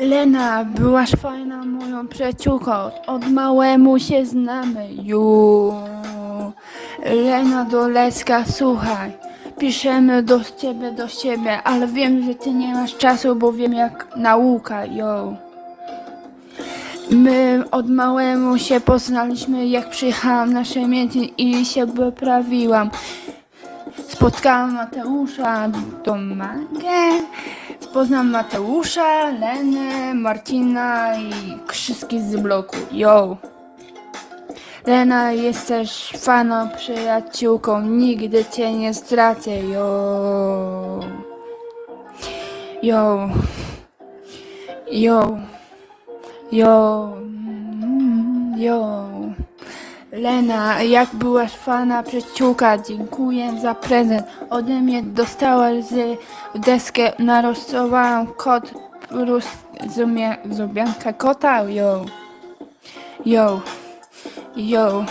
Lena, byłaś fajna moją przyjaciółką. Od małemu się znamy. Ju. Lena Dolecka, słuchaj. Piszemy do ciebie, do ciebie, ale wiem, że ty nie masz czasu, bo wiem jak nauka, yo. My od małemu się poznaliśmy, jak przyjechałam na Szemięcin i się wyprawiłam. Spotkałam Mateusza, Domagę, poznam Mateusza, Lenę, Marcina i wszystkich z bloku. Yo! Lena, jesteś faną przyjaciółką, nigdy cię nie stracę, yo! Yo! Yo! Yo! Mm, Yo! Lena, jak byłaś fana przyjaciółka, dziękuję za prezent. Ode mnie dostałaś z deskę, narysowałam kot, plus zumie, zubianka kota, yo. Yo, yo,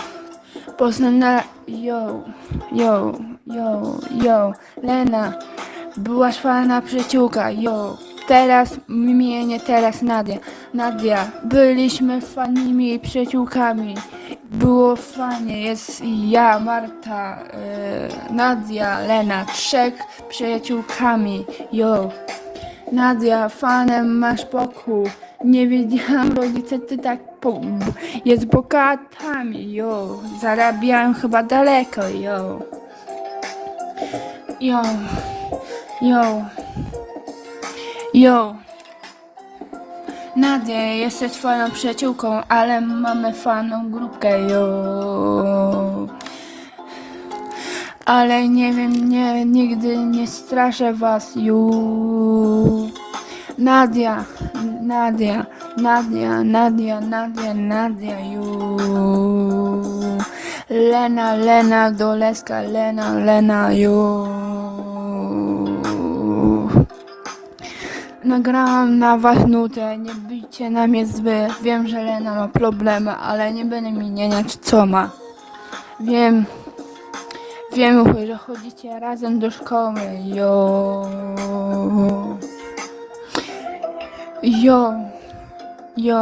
poznana, yo, yo, yo, yo. Lena, byłaś fana przyjaciółka, yo. Teraz imienie, teraz Nadia. Nadia, byliśmy fanimi przyjaciółkami. Było fajnie, jest ja, Marta, yy, Nadia, Lena, trzech przyjaciółkami, yo. Nadia, fanem masz pokój. Nie wiedziałam, rodzice, ty tak po, jest bogatami, yo. Zarabiają chyba daleko, yo. Yo, yo, yo. Nadia, jesteś twoją przyjaciółką, ale mamy faną grupkę, jo. Ale nie wiem, nie, nigdy nie straszę was, ju. Nadia, Nadia, Nadia, Nadia, Nadia, Nadia, ju. Lena, Lena, Doleska, Lena, Lena, ju. Nagrałam na was nutę, nie bijcie na mnie zły. Wiem, że Lena ma problemy, ale nie będę mieniać co ma. Wiem, wiem, że chodzicie razem do szkoły. Jo. Jo. Jo.